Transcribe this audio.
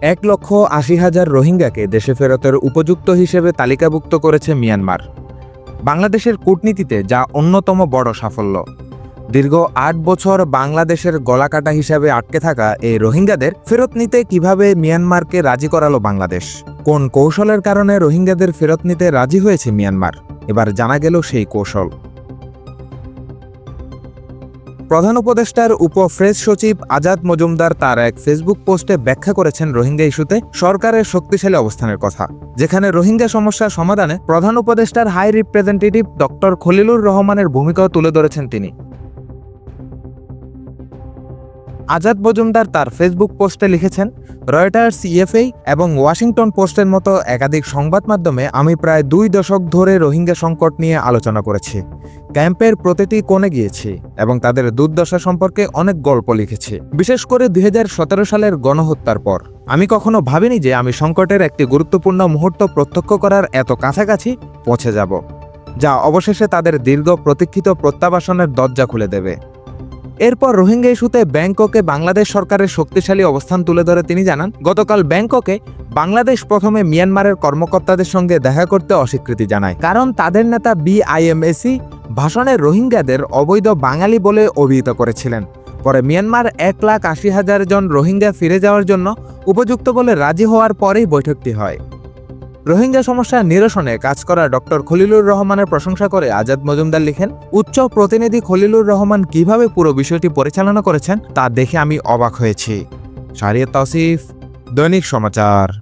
এক লক্ষ আশি হাজার রোহিঙ্গাকে দেশে ফেরতের উপযুক্ত হিসেবে তালিকাভুক্ত করেছে মিয়ানমার। বাংলাদেশের কূটনীতিতে যা অন্যতম বড় সাফল্য। দীর্ঘ আট বছর বাংলাদেশের গলাকাটা হিসাবে আটকে থাকা এই রোহিঙ্গাদের ফেরত নিতে কীভাবে মিয়ানমারকে রাজি করালো বাংলাদেশ? কোন কৌশলের কারণে রোহিঙ্গাদের ফেরত নিতে রাজি হয়েছে মিয়ানমার? এবার জানা গেল সেই কৌশল। প্রধান উপদেষ্টার উপ প্রেস সচিব আজাদ মজুমদার তার এক ফেসবুক পোস্টে ব্যাখ্যা করেছেন রোহিঙ্গা ইস্যুতে সরকারের শক্তিশালী অবস্থানের কথা। যেখানে রোহিঙ্গা সমস্যার সমাধানে প্রধান উপদেষ্টার হাই রিপ্রেজেন্টেটিভ ডক্টর খলিলুর রহমানের ভূমিকাও তুলে ধরেছেন তিনি। আজাদ মজুমদার তার ফেসবুক পোস্টে লিখেছেন, রয়টার্স, ইএফএ এবং ওয়াশিংটন পোস্টের মতো একাধিক সংবাদ মাধ্যমে আমি প্রায় দুই দশক ধরে রোহিঙ্গা সংকট নিয়ে আলোচনা করেছি। ক্যাম্পের প্রতিটি কোণে গিয়েছি এবং তাদের দুর্দশা সম্পর্কে অনেক গল্প লিখেছি। বিশেষ করে দুই হাজার সতেরো সালের গণহত্যার পর। আমি কখনো ভাবিনি যে আমি সংকটের একটি গুরুত্বপূর্ণ মুহূর্ত প্রত্যক্ষ করার এত কাছাকাছি পৌঁছে যাব, যা অবশেষে তাদের দীর্ঘ প্রতীক্ষিত প্রত্যাবাসনের দরজা খুলে দেবে। এরপর রোহিঙ্গা ইস্যুতে ব্যাংককে বাংলাদেশ সরকারের শক্তিশালী অবস্থান তুলে ধরে তিনি জানান, গতকাল ব্যাংককে বাংলাদেশ প্রথমে মিয়ানমারের কর্মকর্তাদের সঙ্গে দেখা করতে অস্বীকৃতি জানায়। কারণ তাদের নেতা বিআইএমএসি ভাষণে রোহিঙ্গাদের অবৈধ বাঙালি বলে অভিহিত করেছিলেন। পরে মিয়ানমার এক লাখ আশি হাজার জন রোহিঙ্গা ফিরে যাওয়ার জন্য উপযুক্ত বলে রাজি হওয়ার পরেই বৈঠকটি হয়। রোহিঙ্গা সমস্যা নিরসনে কাজ করা ডক্টর খলিলুর রহমানের প্রশংসা করে আজাদ মজুমদার লিখেন, উচ্চ প্রতিনিধি খলিলুর রহমান কীভাবে পুরো বিষয়টি পরিচালনা করেছেন তা দেখে আমি অবাক হয়েছি। শারিয়া তসিফ, দৈনিক সমাচার।